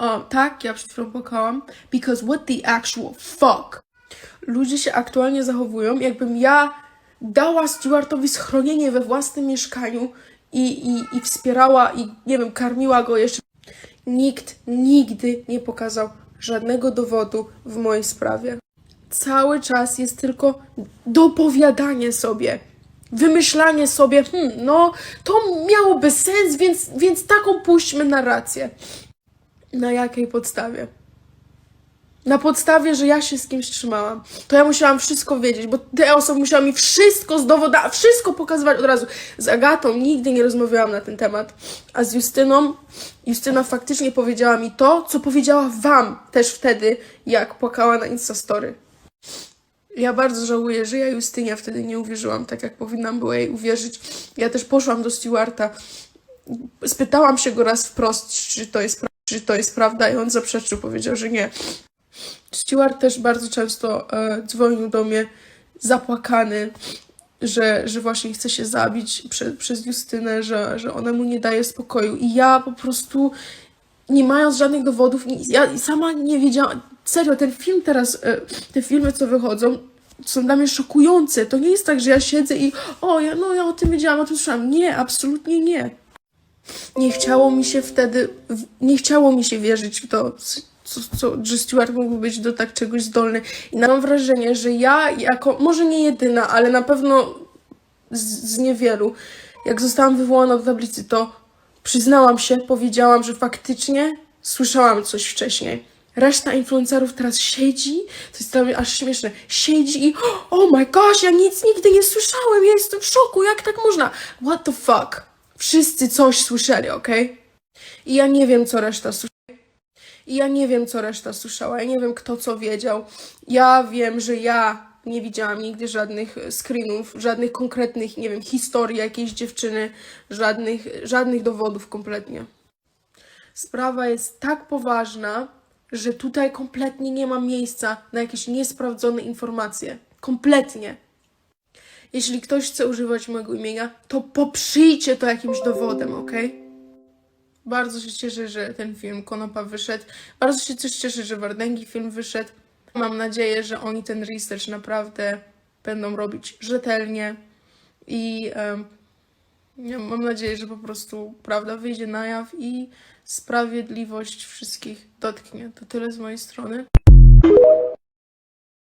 O, tak, ja przed chwilą płakałam. Because what the actual fuck? Ludzie się aktualnie zachowują, jakbym ja dała Stewartowi schronienie we własnym mieszkaniu i, i, i wspierała i, nie wiem, karmiła go jeszcze. Nikt nigdy nie pokazał żadnego dowodu w mojej sprawie. Cały czas jest tylko dopowiadanie sobie, wymyślanie sobie, hmm, no to miałoby sens, więc, więc taką puśćmy narrację. Na jakiej podstawie? Na podstawie, że ja się z kimś trzymałam. To ja musiałam wszystko wiedzieć, bo te osoby musiały mi wszystko z dowodami, wszystko pokazywać od razu. Z Agatą nigdy nie rozmawiałam na ten temat, a z Justyną, Justyna faktycznie powiedziała mi to, co powiedziała wam też wtedy, jak płakała na Instastory. Ja bardzo żałuję, że ja Justynie wtedy nie uwierzyłam, tak jak powinnam była jej uwierzyć. Ja też poszłam do Stewarta, spytałam się go raz wprost, czy to jest, pra- czy to jest prawda i on zaprzeczył, powiedział, że nie. Stewart też bardzo często e, dzwonił do mnie zapłakany, że, że właśnie chce się zabić prze, przez Justynę, że, że ona mu nie daje spokoju. I ja po prostu, nie mając żadnych dowodów, ja sama nie wiedziałam. Serio, ten film teraz, e, te filmy, co wychodzą, są dla mnie szokujące. To nie jest tak, że ja siedzę i o, ja, no ja o tym wiedziałam, o tym słyszałam. Nie, absolutnie nie. Nie chciało mi się wtedy, nie chciało mi się wierzyć w to, co, co, że Stewart mógłby być do tak czegoś zdolny. I mam wrażenie, że ja jako, może nie jedyna, ale na pewno z, z niewielu, jak zostałam wywołana do tablicy, to przyznałam się, powiedziałam, że faktycznie słyszałam coś wcześniej. Reszta influencerów teraz siedzi, to jest mnie aż śmieszne, siedzi i oh my gosh, ja nic nigdy nie słyszałem, ja jestem w szoku, jak tak można? What the fuck? Wszyscy coś słyszeli, okej? I ja nie wiem, co reszta słyszała. I ja nie wiem, co reszta słyszała. Ja nie wiem, kto co wiedział. Ja wiem, że ja nie widziałam nigdy żadnych e, screenów, żadnych konkretnych, nie wiem, historii jakiejś dziewczyny, żadnych, żadnych dowodów kompletnie. Sprawa jest tak poważna, że tutaj kompletnie nie ma miejsca na jakieś niesprawdzone informacje. Kompletnie. Jeśli ktoś chce używać mojego imienia, to poprzyjcie to jakimś dowodem, ok? Bardzo się cieszę, że ten film Konopa wyszedł. Bardzo się też cieszę, że Wardęgi film wyszedł. Mam nadzieję, że oni ten research naprawdę będą robić rzetelnie i ja mam nadzieję, że po prostu prawda wyjdzie na jaw i sprawiedliwość wszystkich dotknie. To tyle z mojej strony.